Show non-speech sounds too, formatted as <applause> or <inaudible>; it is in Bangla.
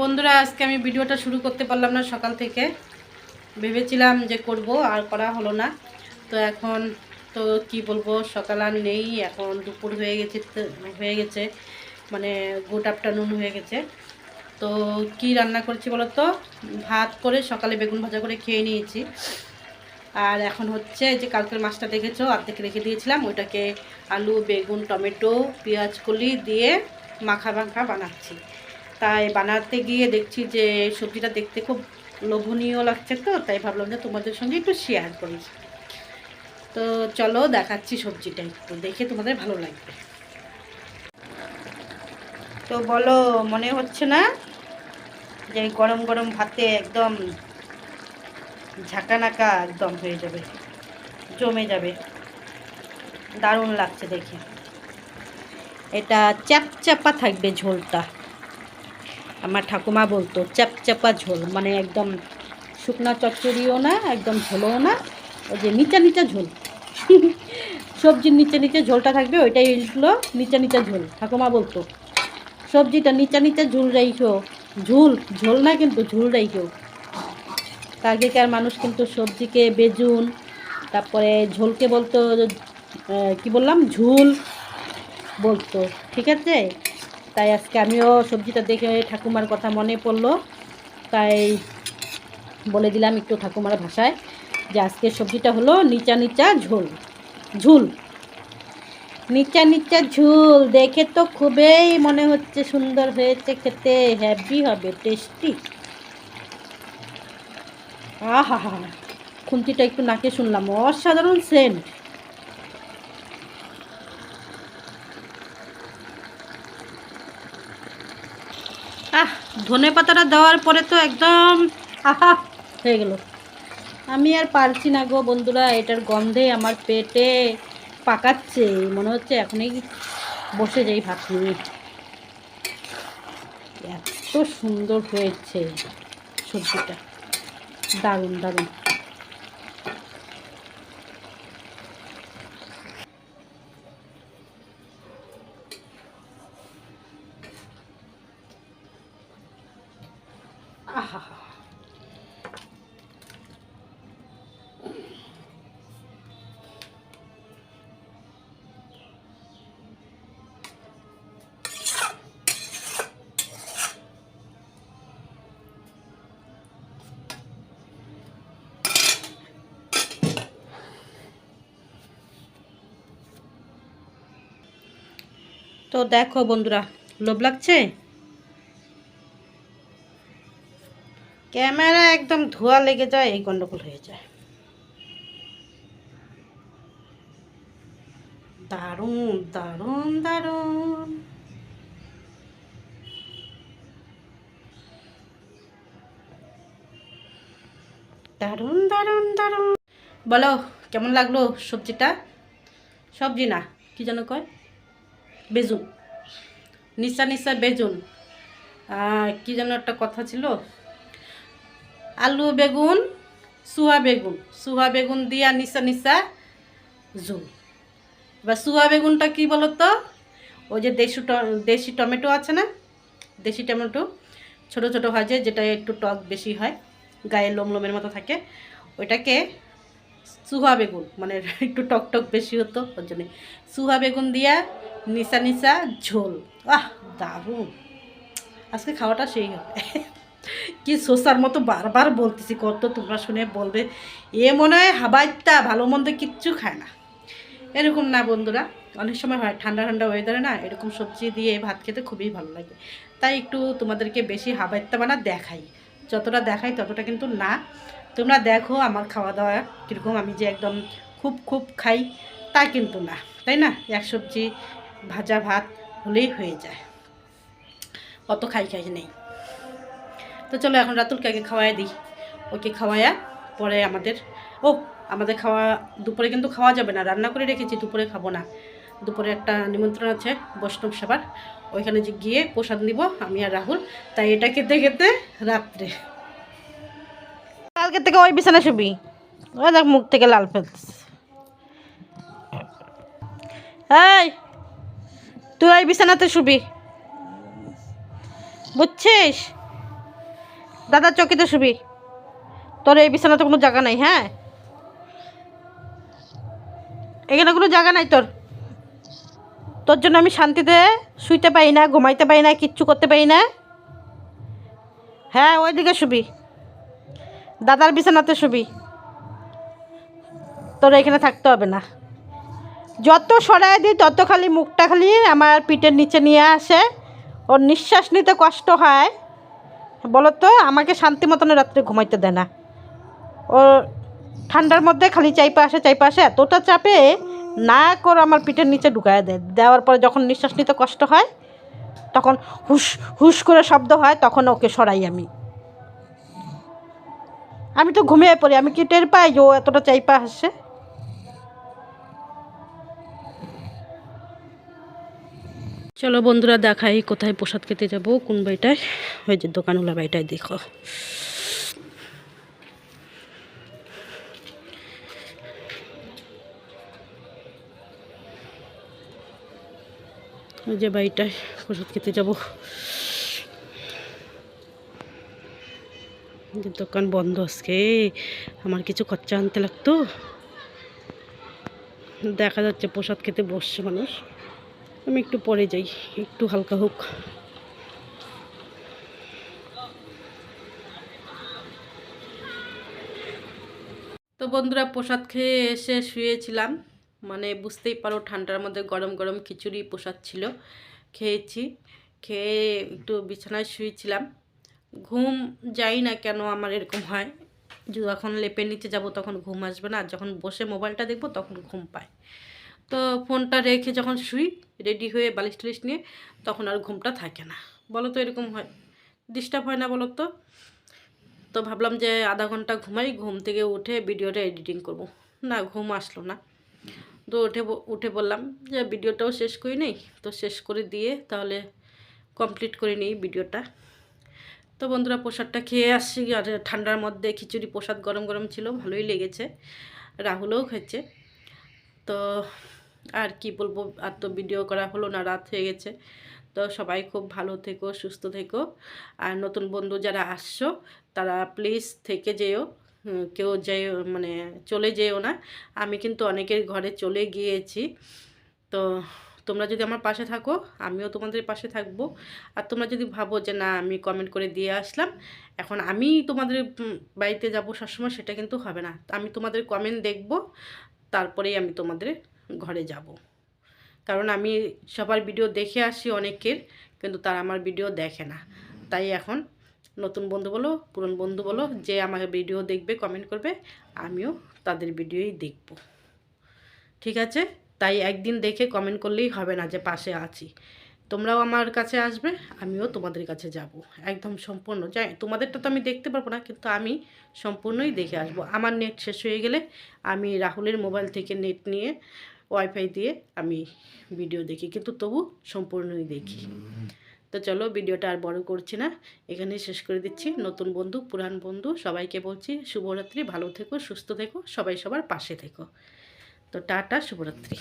বন্ধুরা, আজকে আমি ভিডিওটা শুরু করতে পারলাম না সকাল থেকে। ভেবেছিলাম যে করব, আর করা হলো না। তো এখন তো কি বলব, সকাল আর নেই, এখন দুপুর হয়ে গেছে হয়ে গেছে। মানে গুড আফটারনুন হয়ে গেছে। তো কি রান্না করছি বলো তো? ভাত করে সকালে বেগুন ভাজা করে খেয়ে নিয়েছি। আর এখন হচ্ছে যে কালকের মাছটা দেখেছ, অর্ধেক রেখে দিয়েছিলাম। ওইটাকে আলু, বেগুন, টমেটো, পেঁয়াজ, কলি দিয়ে মাখা মাখা বানাচ্ছি। তাই বানাতে গিয়ে দেখছি যে সবজিটা দেখতে খুব লোভনীয় লাগছে তো, তাই ভাবলাম যে তোমাদের সঙ্গে একটু শেয়ার করি। তো চলো দেখাচ্ছি সবজিটা একটু, দেখে তোমাদের ভালো লাগবে। তো বলো, মনে হচ্ছে না যে গরম গরম ভাতে একদম ঝাঁকানাকা একদম হয়ে যাবে, জমে যাবে। দারুণ লাগছে দেখে। এটা চ্যাপচ্যাপা থাকবে ঝোলটা। আমার ঠাকুমা বলতো চ্যাপচ্যাপা ঝোল। মানে একদম শুকনা চচ্চড়িও না, একদম ঝোলও না, ওই যে নিচা নিচা ঝোল। সবজির নিচে নিচে ঝোলটা থাকবে, ওইটাই হলো নিচা নিচা ঝোল, ঠাকুমা বলতো। সবজিটা নিচা নিচা ঝুল রাইখো, ঝুল, ঝোল না কিন্তু ঝুল রাইখো। আগেকার মানুষ কিন্তু সবজিকে বেজুন তারপরে ঝোলকে বলতো কি বললাম? ঝুল বলতো, ঠিক আছে? তাই আজকে আমিও সবজিটা দেখে ঠাকুমার কথা মনে পড়ল। তাই বলে দিলাম একটু ঠাকুমার ভাষায় যে আজকের সবজিটা হলো নিচা নিচা ঝোল, ঝুল। নিচা নিচা ঝুল দেখে তো খুবই মনে হচ্ছে সুন্দর হয়েছে খেতে হ্যাপি হবে টেস্টি আহা হা খুন্তিটা একটু নাকে শুনলাম, অসাধারণ সেন্ট আহ, ধনে পাতাটা দেওয়ার পরে তো একদম আহা, হয়ে গেল। আমি আর পারছি না গো বন্ধুরা, এটার গন্ধে আমার পেটে পাকাচ্ছে, মনে হচ্ছে এখনই বসে যাই ভাত নিয়ে। এত সুন্দর হয়েছে সবজিটা। দারুণ দারুণ। তো দেখো বন্ধুরা লোভ লাগছে? ক্যামেরা একদম ধোয়া লেগে যায়, এই গন্ডগোল হয়ে যায়। দারুণ দারুণ দারুণ। দারুণ দারুণ দারুণ। বলো, কেমন লাগল সবজিটা? সবজি না কি যেন কয়? বেজুন নিশা নিশা বেজুন কি যেন একটা কথা ছিল? আলু বেগুন সুহা বেগুন। সুহা বেগুন দিয়া নিশা নিশা ঝুল এবার সুহা বেগুনটা কি বলো তো ওই যে দেশি দেশি টমেটো আছে না? দেশি টমেটো। ছোট ছোট ভাজে, যেটা একটু টক বেশি হয়, গায়ে লোম লোমের মতো থাকে। ওইটাকে সুহা বেগুন মানে <laughs> একটু টক টক বেশি হতো, ওর জন্যে। সুহা বেগুন দিয়া নিশা নিশা ঝোল। আহ, দারুণ। আজকে খাওয়াটা সেই হবে। <laughs> কি শোষার মতো বারবার বলতেছি, কত তোমরা শুনে বলবে। এ মনে হয় হাবাইতা ভালো মন্দ কিচ্ছু খায় না। এরকম না বন্ধুরা, অনেক সময় হয়, ঠান্ডা ঠান্ডা ওয়েদারে না এরকম সবজি দিয়ে ভাত খেতে খুবই ভালো লাগে। তাই একটু তোমাদেরকে বেশি হাবাইত্যা বানা দেখাই। যতটা দেখাই ততটা কিন্তু না। তোমরা দেখো আমার খাওয়া দাওয়া কীরকম, আমি যে একদম খুব খুব খাই তা কিন্তু না, তাই না? এক সবজি ভাজা ভাত হলেই হয়ে যায়। অত খাই খাই নেই। তো চলো এখন রাতুলকে আগে খাওয়াই দিই। ওকে খাওয়ায়া পরে আমাদের ও, আমাদের খাওয়া দুপুরে কিন্তু খাওয়া যাবে না। রান্না করে রেখেছি, দুপুরে খাব না। দুপুরে একটা নিমন্ত্রণ আছে বৈষ্ণব সেবার। ওইখানে যে গিয়ে প্রসাদ নিব, আমি আর রাহুল। তাই এটা খেতে খেতে রাত্রে। কালকে থেকে ওই বিছানা শুবি। ওই দেখ মুখ থেকে লাল ফেলতেছে। এই, তুই ওই বিছানাতে শুবি। বুঝছিস? দাদার চকিতে শুবি। তোর এই বিছানাতে কোনো জায়গা নাই হ্যাঁ? এখানে কোনো জায়গা নাই তোর। তোর জন্য আমি শান্তিতে শুইতে পারি না, ঘুমাইতে পারি না, কিচ্ছু করতে পারি না। হ্যাঁ ওইদিকে শুবি। দাদার বিছানাতে শুবি। তোর এখানে থাকতে হবে না। যত সরাই দিই, তত খালি মুখটা খালি আমার পিঠের নিচে নিয়ে আসে। ওর নিঃশ্বাস নিতে কষ্ট হয়। বলো তো আমাকে শান্তি মতন রাত্রে ঘুমাইতে দেয় না। ও ঠান্ডার মধ্যে খালি চাইপা আসে চাইপা আসে এতটা চাপে, না করে আমার পিঠের নিচে ঢুকায় দেয় দেওয়ার পরে যখন নিঃশ্বাস নিতে কষ্ট হয়, তখন হুস হুস করে শব্দ হয়, তখন ওকে সরাই আমি। আমি তো ঘুমিয়ে পড়ি, আমি কি টের পাই যে ও এতটা চাইপা আসে চলো বন্ধুরা দেখাই কোথায় প্রসাদ খেতে যাব, কোন বাড়িটায়? ওই যে দোকানওয়ালা বাড়িটায় দেখো। ওই যে বাড়িটায় প্রসাদ খেতে যাব। দোকান বন্ধ আজকে, আমার কিছু খরচা আনতে লাগতো। দেখা যাচ্ছে প্রসাদ খেতে বসছে মানুষ। আমি একটু পরে যাই, একটু হালকা হোক। তো বন্ধুরা, প্রসাদ খেয়ে এসে শুয়েছিলাম। মানে বুঝতেই পারো, ঠান্ডার মধ্যে গরম গরম খিচুড়ি প্রসাদ ছিল। খেয়েছি। খেয়ে একটু বিছানায় শুয়েছিলাম। ঘুম যাই না কেন আমার এরকম হয়। যখন লেপের নিচে যাব তখন ঘুম আসবে না। আর যখন বসে মোবাইলটা দেখব তখন ঘুম পায়। তো ফোনটা রেখে যখন শুই রেডি হয়ে বালিশ টালিশ নিয়ে, তখন আর ঘুমটা থাকে না। বলো তো এরকম হয়। ডিস্টার্ব হয় না বলো তো তো ভাবলাম যে আধা ঘণ্টা ঘুমাই, ঘুম থেকে উঠে ভিডিওটা এডিটিং করব। না, ঘুম আসলো না। তো উঠে উঠে বললাম যে ভিডিওটাও শেষ করি নেই, তো শেষ করে দিয়ে তাহলে কমপ্লিট করে নিই ভিডিওটা। তো বন্ধুরা প্রসাদটা খেয়ে আসছি। আর ঠান্ডার মধ্যে খিচুড়ি প্রসাদ গরম গরম ছিল, ভালোই লেগেছে। রাহুলও খেয়েছে। তো আর কি বলব, আর তো ভিডিও করা হলো না, রাত হয়ে গেছে। তো সবাই খুব ভালো থেকো, সুস্থ থেকো। আর নতুন বন্ধু যারা আসছো, তারা প্লিজ থেকে যেও। কেউ যেও মানে চলে যেও না। আমি কিন্তু অনেকের ঘরে চলে গিয়েছি। তো তোমরা যদি আমার পাশে থাকো, আমিও তোমাদের পাশে থাকব। আর তোমরা যদি ভাবো যে না, আমি কমেন্ট করে দিয়ে আসলাম, এখন আমি তোমাদের বাড়িতে যাব সবসময়, সেটা কিন্তু হবে না। আমি তোমাদের কমেন্ট দেখব। তারপরেই আমি তোমাদের ঘরে যাব। কারণ আমি সবার ভিডিও দেখে আসি অনেকের, কিন্তু তারা আমার ভিডিও দেখে না। তাই এখন নতুন বন্ধু বলো, পুরন বন্ধু বলো, যে আমাকে ভিডিও দেখবে কমেন্ট করবে, আমিও তাদের ভিডিওই দেখব। ঠিক আছে? তাই একদিন দেখে কমেন্ট করলেই হবে না যে পাশে আছি। তোমরাও আমার কাছে আসবে, আমিও তোমাদের কাছে যাব। একদম সম্পূর্ণ, যাই, তোমাদেরটা তো আমি দেখতে পারব না, কিন্তু আমি সম্পূর্ণই দেখে আসব। আমার নেট শেষ হয়ে গেলে আমি রাহুলের মোবাইল থেকে নেট নিয়ে ওয়াইফাই দিয়ে আমি ভিডিও দেখি, কিন্তু তবু সম্পূর্ণই দেখি। তো চলো ভিডিওটা আর বড় করছি না, এখানেই শেষ করে দিচ্ছি। নতুন বন্ধু, পুরান বন্ধু, সবাইকে বলছি শুভরাত্রি, ভালো থেকো, সুস্থ থেকো, সবাই সবার পাশে থেকো। তো টাটা, শুভরাত্রি।